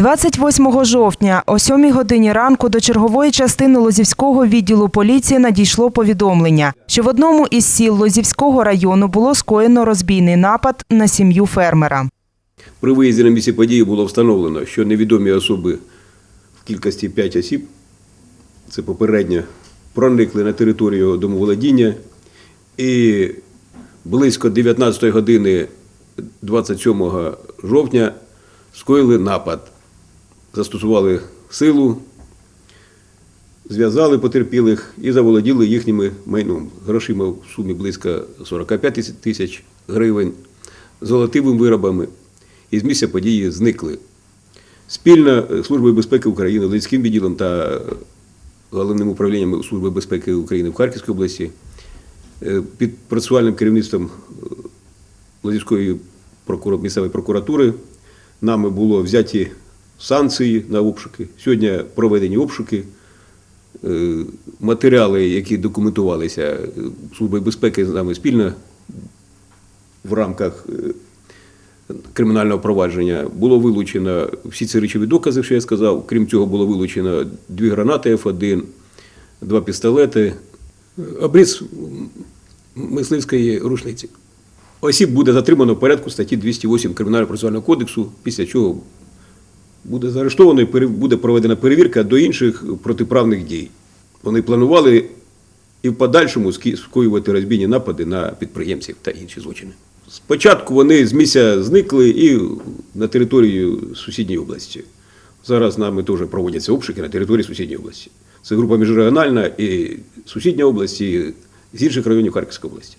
28 жовтня о 7 годині ранку до чергової частини Лозівського відділу поліції надійшло повідомлення, що в одному із сіл Лозівського району було скоєно розбійний напад на сім'ю фермера. При виїзді на місце події було встановлено, що невідомі особи в кількості 5 осіб, це попередньо, проникли на територію домоволодіння і близько 19 години 27 жовтня скоїли напад. Застосували силу, зв'язали потерпілих і заволоділи їхніми майном. Грошима в сумі близько 45 тисяч гривень, золотими виробами. І з місця події зникли. Спільно е, Службою безпеки України, Луцьким відділом та головним управлінням Служби безпеки України в Харківській області е, під процесуальним керівництвом е, Лозівської місцевої прокуратури нами було взяті санкції на обшуки. Сьогодні проведені обшуки. Е, Матеріали, які документувалися е, Службою безпеки з нами спільно в рамках е, кримінального провадження було вилучено всі ці речові докази, що я сказав. Крім цього, було вилучено дві гранати F1, два пістолети, обріз мисливської рушниці. Осіб буде затримано в порядку статті 208 Кримінального процесуального кодексу, після чого буде заарештовано і буде проведена перевірка до інших протиправних дій. Вони планували і в подальшому скоювати розбійні напади на підприємців та інші злочини. Спочатку вони з місця зникли і на територію сусідньої області. Зараз нами теж проводяться обшуки на території сусідньої області. Це група міжрегіональна і сусідня область, і з інших районів Харківської області.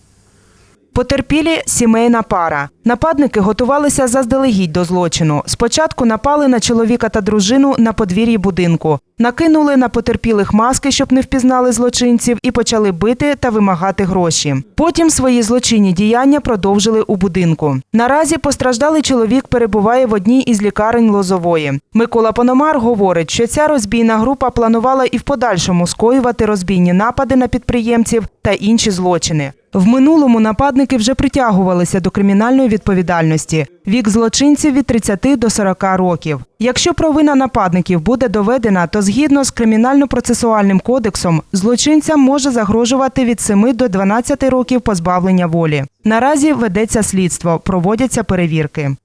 Потерпілі сімейна пара. Нападники готувалися заздалегідь до злочину. Спочатку напали на чоловіка та дружину на подвір'ї будинку, накинули на потерпілих маски, щоб не впізнали злочинців, і почали бити та вимагати гроші. Потім свої злочинні діяння продовжили у будинку. Наразі постраждалий чоловік перебуває в одній із лікарень Лозової. Микола Пономар говорить, що ця розбійна група планувала і в подальшому скоювати розбійні напади на підприємців та інші злочини. В минулому нападники вже притягувалися до кримінальної відповідальності. Вік злочинців від 30 до 40 років. Якщо провина нападників буде доведена, то згідно з кримінально-процесуальним кодексом злочинцям може загрожувати від 7 до 12 років позбавлення волі. Наразі ведеться слідство, проводяться перевірки.